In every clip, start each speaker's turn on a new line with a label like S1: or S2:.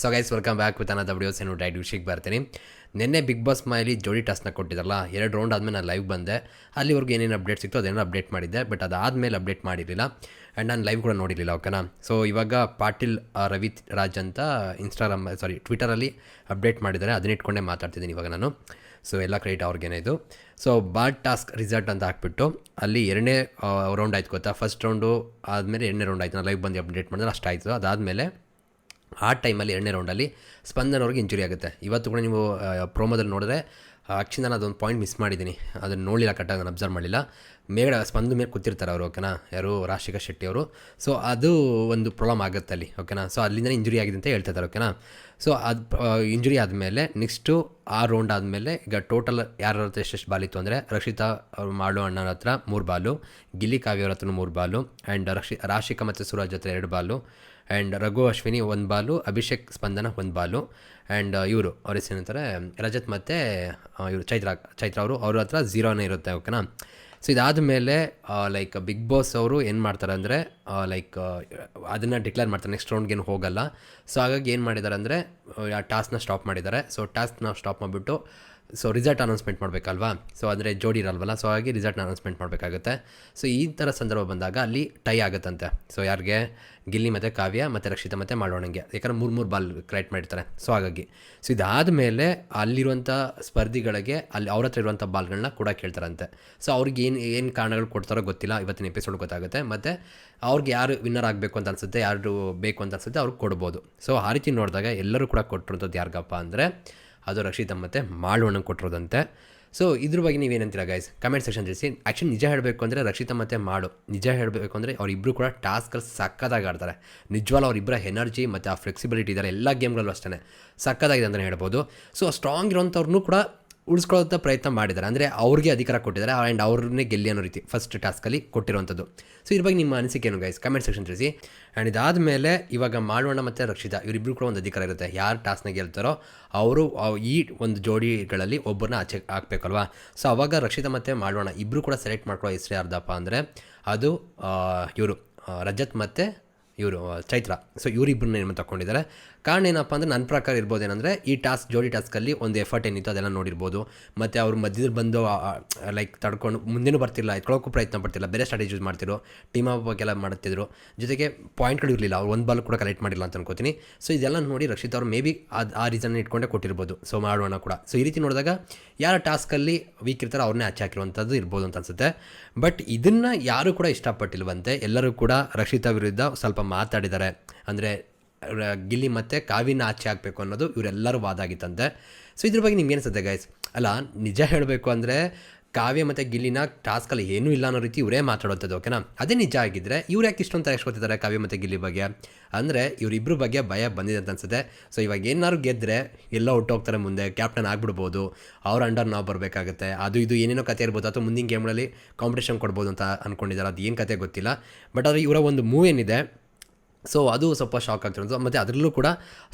S1: So guys welcome back with another videos ಏನು diet ವಿಷಯಕ್ಕೆ ಬರ್ತೀನಿ. ನಿನ್ನೆ ಬಿಗ್ ಬಾಸ್ ಮೈಲಿ ಜೋಡಿ ಟಾಸ್ಕ್ನ ಕೊಟ್ಟಿದ್ರಲ್ಲ, ಎರಡು ರೌಂಡ್ ಆದಮೇಲೆ ನಾನು ಲೈವ್ ಬಂದೆ. ಅಲ್ಲಿವರೆಗೂ ಏನೇನು ಅಪ್ಡೇಟ್ ಸಿಕ್ತು ಅದೇನೋ ಅಪ್ಡೇಟ್ ಮಾಡಿದ್ದೆ ಬಟ್ ಅದಾದಮೇಲೆ ಅಪ್ಡೇಟ್ ಮಾಡಿರಲಿಲ್ಲ. ಆ್ಯಂಡ್ ನಾನು ಲೈವ್ ಕೂಡ ನೋಡಿರಲಿಲ್ಲ, ಓಕೆನಾ? ಸೊ ಇವಾಗ ಪಾಟೀಲ್ ರವಿ ರಾಜ್ ಅಂತ ಇನ್ಸ್ಟಾಗ್ರಾಮ್ ಸಾರಿ ಟ್ವಿಟರಲ್ಲಿ ಅಪ್ಡೇಟ್ ಮಾಡಿದ್ದಾರೆ. ಅದನ್ನ ಇಟ್ಕೊಂಡೇ ಮಾತಾಡ್ತಿದ್ದೀನಿ ಇವಾಗ ನಾನು. ಸೊ ಎಲ್ಲ ಕ್ರೆಡಿಟ್ ಅವ್ರಿಗೇನೇ ಇದು. ಸೊ ಬಾಡ್ ಟಾಸ್ಕ್ ರಿಸಲ್ಟ್ ಅಂತ ಹಾಕ್ಬಿಟ್ಟು, ಅಲ್ಲಿ ಎರಡನೇ ರೌಂಡ್ ಆಯ್ತು ಗೊತ್ತಾ? ಫಸ್ಟ್ ರೌಂಡು ಆದಮೇಲೆ ಎರಡನೇ ರೌಂಡ್ ಆಯಿತು. ನಾನು ಲೈವ್ ಬಂದು ಅಪ್ಡೇಟ್ ಮಾಡಿದ್ರೆ ಅಷ್ಟಾಯಿತು. ಅದಾದಮೇಲೆ ಆ ಟೈಮಲ್ಲಿ ಎರಡನೇ ರೌಂಡಲ್ಲಿ ಸ್ಪಂದನ್ ಅವ್ರಿಗೆ ಇಂಜುರಿ ಆಗುತ್ತೆ. ಇವತ್ತು ಕೂಡ ನೀವು ಪ್ರೋಮೋದಲ್ಲಿ ನೋಡಿದ್ರೆ ಆ್ಯಕ್ಚುಲಿ ನಾನು ಅದೊಂದು ಪಾಯಿಂಟ್ ಮಿಸ್ ಮಾಡಿದ್ದೀನಿ ಅದನ್ನು ನೋಡಲಿಲ್ಲ ಕರೆಕ್ಟಾಗಿ ನಾನು ಅಬ್ಸರ್ವ್ ಮಾಡಲಿಲ್ಲ. ಮೇಡ ಸ್ಪಂದ ಮೇಲೆ ಕೂತಿರ್ತಾರೆ ಅವರು ಓಕೆನಾ ಯಾರು? ರಾಶಿಕಾ ಶೆಟ್ಟಿ ಅವರು. ಸೊ ಅದು ಒಂದು ಪ್ರಾಬ್ಲಮ್ ಆಗುತ್ತೆ ಅಲ್ಲಿ ಓಕೆನಾ ಸೊ ಅಲ್ಲಿಂದ ಇಂಜುರಿ ಆಗಿದೆ ಅಂತ ಹೇಳ್ತಿದ್ದಾರೆ ಓಕೆನಾ ಸೊ ಅದು ಇಂಜುರಿ ಆದಮೇಲೆ ನೆಕ್ಸ್ಟು ಆ ರೌಂಡ್ ಆದಮೇಲೆ ಈಗ ಟೋಟಲ್ ಯಾರ ಹತ್ರ ಎಷ್ಟೆಷ್ಟು ಬಾಲಿತ್ತು ಅಂದರೆ, ರಕ್ಷಿತಾ ಮಾಡು ಅಣ್ಣನ ಹತ್ರ ಮೂರು ಬಾಲು ಗಿಲ್ಲಿ ಕಾವ್ಯ ಅವ್ರ ಹತ್ರ ಮೂರು ಬಾಲು ಆ್ಯಂಡ್ ರಕ್ಷಿ, ರಾಶಿಕಾ ಮತ್ತು ಸೂರಜ್ ಹತ್ರ ಎರಡು ಬಾಲು ಆ್ಯಂಡ್ ರಘು ಅಶ್ವಿನಿ ಒಂದು ಬಾಲು ಅಭಿಷೇಕ್ ಸ್ಪಂದನ ಒಂದು ಬಾಲು ಆ್ಯಂಡ್ ಇವರು, ಅವ್ರ ಹೆಸರು ಏನಂತಾರೆ? ರಜತ್ ಮತ್ತು ಇವರು, ಚೈತ್ರ ಚೈತ್ರ ಅವರು. ಅವ್ರ ಹತ್ರ ಝೀರೋನೇ ಇರುತ್ತೆ ಓಕೆನಾ ಸೊ ಇದಾದ ಮೇಲೆ ಲೈಕ್ ಬಿಗ್ ಬಾಸ್ ಅವರು ಏನು ಮಾಡ್ತಾರೆ ಅಂದರೆ ಲೈಕ್ ಅದನ್ನು ಡಿಕ್ಲೇರ್ ಮಾಡ್ತಾರೆ. ನೆಕ್ಸ್ಟ್ ರೌಂಡ್ಗೇನು ಹೋಗಲ್ಲ. ಸೊ ಹಾಗಾಗಿ ಏನು ಮಾಡಿದ್ದಾರೆ ಅಂದರೆ ಆ ಟಾಸ್ಕ್ನ ಸ್ಟಾಪ್ ಮಾಡಿದ್ದಾರೆ ಸೊ ಟಾಸ್ಕ್ನ ಸ್ಟಾಪ್ ಮಾಡಿಬಿಟ್ಟು ಸೊ ರಿಸಲ್ಟ್ ಅನೌನ್ಸ್ಮೆಂಟ್ ಮಾಡಬೇಕಲ್ವಾ? ಸೊ ಅಂದರೆ ಜೋಡಿ ಇರಲ್ವಲ್ಲ? ಸೊ ಹಾಗಾಗಿ ರಿಸಲ್ಟ್ ಅನೌನ್ಸ್ಮೆಂಟ್ ಮಾಡಬೇಕಾಗುತ್ತೆ. ಸೊ ಈ ಥರ ಸಂದರ್ಭ ಬಂದಾಗ ಅಲ್ಲಿ ಟೈ ಆಗುತ್ತಂತೆ. ಸೊ ಯಾರಿಗೆ? ಗಿಲ್ಲಿ ಮತ್ತು ಕಾವ್ಯ ಮತ್ತು ರಕ್ಷಿತ ಮತ್ತು ಮಾಡೋಣಂಗೆ ಯಾಕಂದರೆ ಮೂರು ಮೂರು ಬಾಲ್ ಕ್ರಿಯೇಟ್ ಮಾಡಿರ್ತಾರೆ. ಸೊ ಹಾಗಾಗಿ. ಸೊ ಇದಾದ ಮೇಲೆ ಅಲ್ಲಿರುವಂಥ ಸ್ಪರ್ಧಿಗಳಿಗೆ ಅಲ್ಲಿ ಅವ್ರ ಹತ್ರ ಇರುವಂಥ ಬಾಲ್ಗಳನ್ನ ಕೂಡ ಕೇಳ್ತಾರಂತೆ. ಸೊ ಅವ್ರಿಗೆ ಏನು ಏನು ಕಾರಣಗಳು ಕೊಡ್ತಾರೋ ಗೊತ್ತಿಲ್ಲ. ಇವತ್ತಿನ ಎಪಿಸೋಡ್ ಗೊತ್ತಾಗುತ್ತೆ. ಮತ್ತು ಅವ್ರಿಗೆ ಯಾರು ವಿನ್ನರ್ ಆಗಬೇಕು ಅಂತ ಅನಿಸುತ್ತೆ, ಯಾರು ಬೇಕು ಅಂತ ಅನಿಸುತ್ತೆ ಅವ್ರಿಗೆ ಕೊಡ್ಬೋದು. ಸೊ ಆ ರೀತಿ ನೋಡಿದಾಗ ಎಲ್ಲರೂ ಕೂಡ ಕೊಟ್ಟಿರೋಂಥದ್ದು ಯಾರಿಗಪ್ಪ ಅಂದರೆ ಅದು ರಕ್ಷಿತ ಮತ್ತು ಮಾಳುವಣ್ಣ ಕೊಟ್ಟಿರೋದಂತೆ. ಸೊ ಇದ್ರ ಬಗ್ಗೆ ನೀವೇನಂತೀರ ಗೈಸ್ ಕಮೆಂಟ್ ಸೆಕ್ಷನ್ ತಿಳಿಸಿ. ಆ್ಯಕ್ಚುಲಿ ನಿಜ ಹೇಳಬೇಕು ಅಂದರೆ ರಕ್ಷಿತಾ ಮತ್ತು ಮಾಡು ನಿಜ ಹೇಳಬೇಕು ಅಂದರೆ ಅವರಿಬ್ಬರು ಕೂಡ ಟಾಸ್ಕಲ್ಲಿ ಸಕ್ಕದಾಗಿ ಆಡ್ತಾರೆ. ನಿಜವಾಗ್ಲೂ ಅವರಿಬ್ಬರ ಎನರ್ಜಿ ಮತ್ತು ಆ ಫ್ಲೆಕ್ಸಿಬಿಲಿಟಿ ಇದ್ದಾರೆ ಎಲ್ಲ ಗೇಮ್ಗಳಲ್ಲೂ ಅಷ್ಟೇ ಸಕ್ಕದಾಗಿದೆ ಅಂತಲೇ ಹೇಳ್ಬೋದು. ಸೊ ಸ್ಟ್ರಾಂಗ್ ಇರೋಂಥವ್ರನ್ನೂ ಕೂಡ ಉಳಿಸ್ಕೊಳ್ಳೋಂಥ ಪ್ರಯತ್ನ ಮಾಡಿದ್ದಾರೆ. ಅಂದರೆ ಅವ್ರಿಗೆ ಅಧಿಕಾರ ಕೊಟ್ಟಿದ್ದಾರೆ ಆ್ಯಂಡ್ ಅವ್ರನ್ನೇ ಗೆಲ್ಲಿ ಅನ್ನೋ ರೀತಿ ಫಸ್ಟ್ ಟಾಸ್ಕಲ್ಲಿ ಕೊಟ್ಟಿರುವಂಥದ್ದು. ಸೊ ಇದ್ರ ಬಗ್ಗೆ ನಿಮ್ಮ ಅನಿಸಿಕೆ ಏನು ಗೈಸ್ ಕಮೆಂಟ್ ಸೆಕ್ಷನ್ ತಿಳಿಸಿ. ಆ್ಯಂಡ್ ಇದಾದಮೇಲೆ ಇವಾಗ ಮಾಡೋಣ ಮತ್ತು ರಕ್ಷಿತಾ ಇವರಿಬ್ಬರು ಕೂಡ ಒಂದು ಅಧಿಕಾರ ಇರುತ್ತೆ. ಯಾರು ಟಾಸ್ಕ್ನ ಗೆಲ್ತಾರೋ ಅವರು ಈ ಒಂದು ಜೋಡಿಗಳಲ್ಲಿ ಒಬ್ಬರನ್ನ ಆಚೆ ಹಾಕಬೇಕಲ್ವಾ? ಸೊ ಅವಾಗ ರಕ್ಷಿತಾ ಮತ್ತು ಮಾಡೋಣ ಇಬ್ಬರು ಕೂಡ ಸೆಲೆಕ್ಟ್ ಮಾಡ್ಕೊಳ್ಳೋ ಹೆಸರು ಯಾರ್ದಪ್ಪ ಅಂದರೆ ಅದು ಇವರು ರಜತ್ ಮತ್ತು ಇವರು ಚೈತ್ರ. ಸೊ ಇವರಿಬ್ಬರನ್ನ ಏನು ತಗೊಂಡಿದ್ದಾರೆ ಕಾರಣ ಏನಪ್ಪ ಅಂದರೆ ನನ್ನ ಪ್ರಕಾರ ಇರ್ಬೋದೇನೆಂದರೆ ಈ ಟಾಸ್ಕ್, ಜೋಡಿ ಟಾಸ್ಕಲ್ಲಿ ಒಂದು ಎಫರ್ಟ್ ಏನಿತ್ತು ಅದೆಲ್ಲ ನೋಡಿರ್ಬೋದು. ಮತ್ತು ಅವ್ರು ಮಧ್ಯದಲ್ಲಿ ಬಂದು ಲೈಕ್ ತಡ್ಕೊಂಡು ಮುಂದೇನು ಬರ್ತಿಲ್ಲ ಎತ್ಕೊಳ್ಳೋಕ್ಕೂ ಪ್ರಯತ್ನ ಪಡ್ತಿಲ್ಲ, ಬೇರೆ ಸ್ಟ್ರಾಟಜಿ ಯೂಸ್ ಮಾಡ್ತಿದ್ರು ಟೀಮ್ ಎಲ್ಲ ಮಾಡ್ತಿದ್ರು. ಜೊತೆಗೆ ಪಾಯಿಂಟ್ಗಳು ಇರಲಿಲ್ಲ, ಅವ್ರು ಒಂದು ಬಾಲ್ ಕೂಡ ಕಲೆಕ್ಟ್ ಮಾಡಿಲ್ಲ ಅಂತ ಅನ್ಕೋತೀನಿ. ಸೊ ಇದೆಲ್ಲ ನೋಡಿ ರಕ್ಷಿತ್ ಅವರು ಮೇ ಬಿ ಅದು, ಆ ರೀಸನ್ ಇಟ್ಕೊಂಡೇ ಕೊಟ್ಟಿರ್ಬೋದು. ಸೊ ಮಾಡೋಣ ಕೂಡ. ಸೊ ಈ ರೀತಿ ನೋಡಿದಾಗ ಯಾರ ಟಾಸ್ಕಲ್ಲಿ ವೀಕ್ ಇರ್ತಾರೋ ಅವ್ರನ್ನೇ ಆಚೆ ಹಾಕಿರುವಂಥದ್ದು ಇರ್ಬೋದು ಅಂತ ಅನ್ಸುತ್ತೆ. ಬಟ್ ಇದನ್ನು ಯಾರು ಕೂಡ ಇಷ್ಟಪಟ್ಟಿಲ್ವಂತೆ, ಎಲ್ಲರೂ ಕೂಡ ರಕ್ಷಿತಾ ವಿರುದ್ಧ ಸ್ವಲ್ಪ ಮಾತಾಡಿದ್ದಾರೆ. ಅಂದರೆ ಗಿಲ್ಲಿ ಮತ್ತು ಕಾವಿನ ಆಚೆ ಹಾಕಬೇಕು ಅನ್ನೋದು ಇವರೆಲ್ಲರೂ ವಾದ ಆಗಿತ್ತಂತೆ ಸೊ ಇದ್ರ ಬಗ್ಗೆ ನಿಮ್ಗೆ ಅನಿಸುತ್ತೆ ಗೈಸ್ ಅಲ್ಲ, ನಿಜ ಹೇಳಬೇಕು ಅಂದರೆ, ಕಾವ್ಯ ಮತ್ತು ಗಿಲ್ಲಿನ ಟಾಸ್ಕಲ್ಲಿ ಏನೂ ಇಲ್ಲ ಅನ್ನೋ ರೀತಿ ಇವರೇ ಮಾತಾಡೋಂಥದ್ದು ಓಕೆನಾ ಅದೇ ನಿಜ ಆಗಿದ್ದರೆ ಇವ್ರು ಯಾಕೆ ಇಷ್ಟೊಂದು ತಯಾರಿಸ್ಕೊತಿದ್ದಾರೆ ಕಾವ್ಯ ಮತ್ತು ಗಿಲ್ಲಿ ಬಗ್ಗೆ? ಅಂದರೆ ಇವರಿಬ್ಬರು ಬಗ್ಗೆ ಭಯ ಬಂದಿದೆ ಅಂತ ಅನ್ಸುತ್ತೆ. ಸೊ ಇವಾಗ ಏನಾದ್ರು ಗೆದ್ದರೆ ಎಲ್ಲ ಹೋಗ್ತಾರೆ ಮುಂದೆ ಕ್ಯಾಪ್ಟನ್ ಆಗಿಬಿಡ್ಬೋದು, ಅವ್ರ ಅಂಡರ್ ನಾವು ಬರಬೇಕಾಗುತ್ತೆ, ಅದು ಇದು ಏನೇನೋ ಕತೆ ಇರ್ಬೋದು, ಅಥವಾ ಮುಂದಿನ ಗೇಮ್ಗಳಲ್ಲಿ ಕಾಂಪಿಟೇಷನ್ ಕೊಡ್ಬೋದು ಅಂತ ಅಂದ್ಕೊಂಡಿದ್ದಾರೆ ಅದು ಏನು ಕತೆ ಗೊತ್ತಿಲ್ಲ. ಬಟ್ ಆದರೆ ಇವರ ಒಂದು ಮೂವ್ ಏನಿದೆ ಸೊ ಅದು ಸ್ವಲ್ಪ ಶಾಕ್ ಆಗ್ತಿರೋದು. ಮತ್ತು ಅದರಲ್ಲೂ ಕೂಡ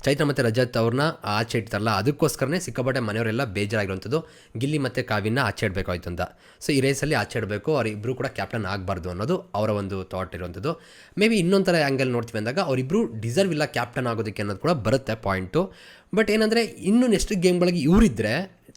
S1: ಚೈತ್ರ ಮತ್ತು ರಜತ್ ಅವ್ರನ್ನ ಆಚೆ ಇಡ್ತಾರಲ್ಲ ಅದಕ್ಕೋಸ್ಕರನೇ ಸಿಕ್ಕಾಪಟ್ಟೆ ಮನೆಯವರೆಲ್ಲ ಬೇಜಾರಾಗಿರುವಂಥದ್ದು. ಗಿಲ್ಲಿ ಮತ್ತು ಕಾವಿನ ಆಚೆ ಇಡಬೇಕಾಯ್ತು ಅಂತ. ಸೊ ಈ ರೇಸಲ್ಲಿ ಆಚೆ ಇಡಬೇಕು ಅವರಿಬ್ಬರು ಕೂಡ ಕ್ಯಾಪ್ಟನ್ ಆಗಬಾರ್ದು ಅನ್ನೋದು ಅವರ ಒಂದು ಥಾಟ್ ಇರುವಂಥದ್ದು. ಮೇ ಬಿ ಇನ್ನೊಂಥರ ಥರ ಆ್ಯಂಗಲ್ ನೋಡ್ತೀವಿ ಅಂದಾಗ ಅವರಿಬ್ಬರು ಡಿಸರ್ವ್ ಇಲ್ಲ ಕ್ಯಾಪ್ಟನ್ ಆಗೋದಕ್ಕೆ ಅನ್ನೋದು ಕೂಡ ಬರುತ್ತೆ ಪಾಯಿಂಟು ಬಟ್ ಏನಂದರೆ, ಇನ್ನು ನೆಕ್ಸ್ಟ್ ಗೇಮ್ಗಳಿಗೆ ಇವರಿದ್ದರೆ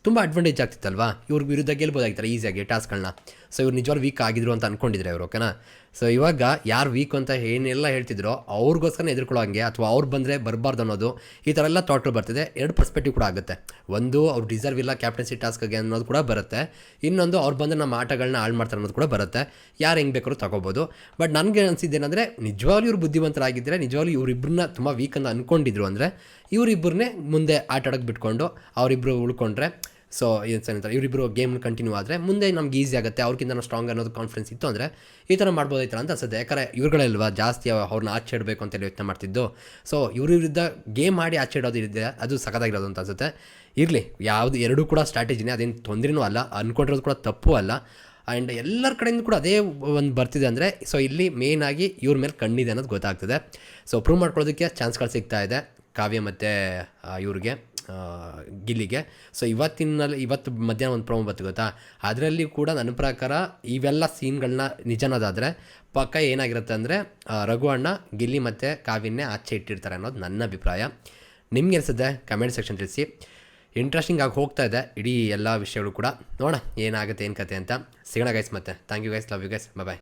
S1: ತುಂಬ ಅಡ್ವಾಂಟೇಜ್ ಆಗ್ತಿತ್ತಲ್ವಾ? ಇವ್ರ ವಿರುದ್ಧ ಗೆಲ್ಬೋದಾಗಿತ್ತಾರೆ ಈಸಿಯಾಗಿ ಟಾಸ್ಕ್ಗಳನ್ನ ಸೊ ಇವ್ರು ನಿಜವಾಗ್ಲೂ ವೀಕ್ ಆಗಿದ್ರು ಅಂತ ಅಂದ್ಕೊಂಡಿದ್ರೆ ಅವರು ಓಕೆನಾ ಸೊ ಇವಾಗ ಯಾರು ವೀಕ್ ಅಂತ ಏನೆಲ್ಲ ಹೇಳ್ತಿದ್ರೋ ಅವ್ರಿಗೋಸ್ಕರ ಎದುರ್ಕೊಳ್ಳೋ ಹಂಗೆ ಅಥವಾ ಅವ್ರು ಬಂದರೆ ಬರಬಾರ್ದು ಅನ್ನೋದು ಈ ಥರ ಎಲ್ಲ ಥಾಟ್ಗಳು ಬರ್ತಿದೆ. ಎರಡು ಪರ್ಸ್ಪೆಕ್ಟಿವ್ ಕೂಡ ಆಗುತ್ತೆ. ಒಂದು, ಅವ್ರು ಡಿಸರ್ವ್ ಇಲ್ಲ ಕ್ಯಾಪ್ಟನ್ಸಿ ಟಾಸ್ಕ್ಗೆ ಅನ್ನೋದು ಕೂಡ ಬರುತ್ತೆ. ಇನ್ನೊಂದು, ಅವ್ರು ಬಂದರೆ ನಮ್ಮ ಆಟಗಳನ್ನ ಹಾಳು ಮಾಡ್ತಾರೆ ಅನ್ನೋದು ಕೂಡ ಬರುತ್ತೆ. ಯಾರು ಹೆಂಗೆ ಬೇಕಾದ್ರೂ ತಗೋಬೋದು. ಬಟ್ ನನಗೆ ಅನಿಸಿದ್ದೇನೆಂದರೆ ನಿಜವಾಗ್ಲೂ ಇವ್ರು ಬುದ್ಧಿವಂತರಾಗಿದ್ದರೆ ನಿಜವಾಗ್ಲೂ ಇವರಿಬ್ಬರನ್ನ ತುಂಬ ವೀಕ್ ಅಂತ ಅಂದ್ಕೊಂಡಿದ್ರು ಅಂದರೆ ಇವರಿಬ್ಬರನ್ನೇ ಮುಂದೆ ಆಟ ಬಿಟ್ಕೊಂಡು ಅವರಿಬ್ಬರು ಉಳ್ಕೊಂಡ್ರೆ ಸೊ ಏನಂತಾರೆ ಇವರಿಬ್ಬರು ಗೇಮ್ ಕಂಟಿನ್ಯೂ ಆದರೆ ಮುಂದೆ ನಮ್ಗೆ ಈಸಿ ಆಗುತ್ತೆ ಅವ್ರಿಗಿಂತ ನಾವು ಸ್ಟ್ರಾಂಗ್ ಅನ್ನೋದು ಕಾನ್ಫಿಡೆನ್ಸ್ ಇತ್ತು ಅಂದರೆ ಈ ಥರ ಮಾಡ್ಬೋದಾಯ್ತಲ್ಲ ಅಂತ ಅನ್ಸುತ್ತೆ. ಯಾಕಂದರೆ ಇವ್ರುಗಳಲ್ವಾ ಜಾಸ್ತಿ ಅವ್ರನ್ನ ಆಚೆ ಇಡಬೇಕು ಅಂತೇಳಿ ಯೋಚನೆ ಮಾಡ್ತಿದ್ದು. ಸೊ ಇವ್ರ ಗೇಮ್ ಮಾಡಿ ಆಚೆ ಇಡೋದು ಇದೆ ಅದು ಸಖತ್ತಾಗಿರೋದು ಅಂತ ಅನ್ಸುತ್ತೆ. ಇರಲಿ, ಯಾವುದು ಎರಡೂ ಕೂಡ ಸ್ಟ್ರಾಟಜಿನೇ ಅದೇನು ತೊಂದರೆನೂ ಅಲ್ಲ ಅಂದ್ಕೊಂಡಿರೋದು ಕೂಡ ತಪ್ಪು ಅಲ್ಲ. ಆ್ಯಂಡ್ ಎಲ್ಲರ ಕಡೆಯಿಂದ ಕೂಡ ಅದೇ ಒಂದು ಬರ್ತಿದೆ ಅಂದರೆ ಸೊ ಇಲ್ಲಿ ಮೇಯ್ನ್ ಆಗಿ ಇವ್ರ ಮೇಲೆ ಕಣ್ಣಿದೆ ಅನ್ನೋದು ಗೊತ್ತಾಗ್ತದೆ. ಸೊ ಪ್ರೂವ್ ಮಾಡ್ಕೊಳ್ಳೋದಕ್ಕೆ ಚಾನ್ಸ್ಗಳು ಸಿಗ್ತಾ ಇದೆ, ಕಾವ್ಯ ಮತ್ತು ಇವ್ರಿಗೆ. ಗಿಲ್ಲಿಗೆ. ಸೊ ಇವತ್ತಿನಲ್ಲಿ ಇವತ್ತು ಮಧ್ಯಾಹ್ನ ಒಂದು ಪ್ರೋಮೋ ಬತ್ತು ಗೊತ್ತಾ? ಅದರಲ್ಲಿ ಕೂಡ ನನ್ನ ಪ್ರಕಾರ ಇವೆಲ್ಲ ಸೀನ್ಗಳನ್ನ ನಿಜನದಾದರೆ ಪಕ್ಕ ಏನಾಗಿರುತ್ತೆ ಅಂದರೆ ರಘು ಅಣ್ಣ, ಗಿಲ್ಲಿ ಮತ್ತು ಕಾವ್ಯನ್ನೇ ಆಚೆ ಇಟ್ಟಿರ್ತಾರೆ ಅನ್ನೋದು ನನ್ನ ಅಭಿಪ್ರಾಯ. ನಿಮ್ಗೆ ಅನಿಸುತ್ತೆ ಕಮೆಂಟ್ ಸೆಕ್ಷನ್ ತಿಳಿಸಿ. ಇಂಟ್ರೆಸ್ಟಿಂಗ್ ಆಗಿ ಹೋಗ್ತಾ ಇದೆ ಇಡೀ ಎಲ್ಲ ವಿಷಯಗಳು ಕೂಡ. ನೋಡೋಣ ಏನಾಗುತ್ತೆ, ಏನು ಕತೆ ಅಂತ. ಸಿಗೋಣ ಗೈಸ್ ಮತ್ತೆ. Thank you guys love you guys bye